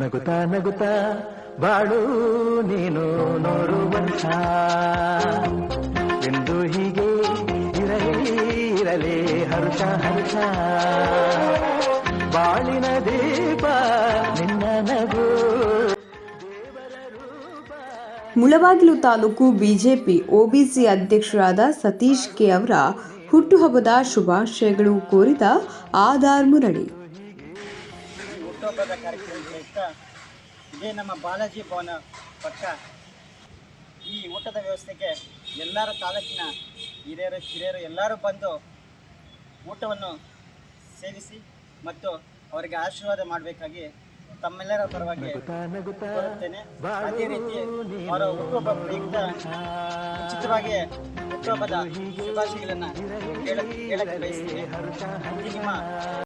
ನಗುತ್ತಾ ನಗುತ್ತಾ ಬಾಳು ನೀನು ನೋಡುವಂತ ಎಂದು ಹೀಗೆ ಇರಲಿ ಇರಲಿ, ಹರ್ಷ ಹರ್ಷ. ಬಾಳಿನ ದೀಪ ನಿನ್ನ ನಗು. ಮುಳಬಾಗಿಲು ತಾಲೂಕು ಬಿಜೆಪಿ, ಒಬಿಸಿ ಅಧ್ಯಕ್ಷರಾದ ಸತೀಶ್ ಕೆ ಅವರ ಹುಟ್ಟುಹಬ್ಬದ ಶುಭಾಶಯಗಳು ಕೋರಿದ ಆಧಾರ್ ಮುರಳಿ. ಹುಟ್ಟುಹಬ್ಬದ ಕಾರ್ಯಕ್ರಮ ಇಷ್ಟ ಇದೇ ನಮ್ಮ ಬಾಲಾಜಿ ಭವನ ಪಕ್ಕ. ಈ ಊಟದ ವ್ಯವಸ್ಥೆಗೆ ಎಲ್ಲರೂ ತಾಲೂಕಿನ ಹಿರಿಯರು ಕಿರಿಯರು ಎಲ್ಲರೂ ಬಂದು ಊಟವನ್ನು ಸೇವಿಸಿ ಮತ್ತು ಅವರಿಗೆ ಆಶೀರ್ವಾದ ಮಾಡಬೇಕಾಗಿ ತಮ್ಮೆಲ್ಲರ ಪರವಾಗಿ ಕೋರುತ್ತೇನೆ. ಅದೇ ರೀತಿ ಅವರ ಹುಟ್ಟುಹಬ್ಬ ಪ್ರಯುಕ್ತ ಉಚಿತವಾಗಿ ಹುಟ್ಟುಹಬ್ಬದ ಶುಭಾಶಯಗಳನ್ನು ಹೇಳಕ್ಕೆ ಬಯಸ್ತೀನಿ. ನಿಮ್ಮ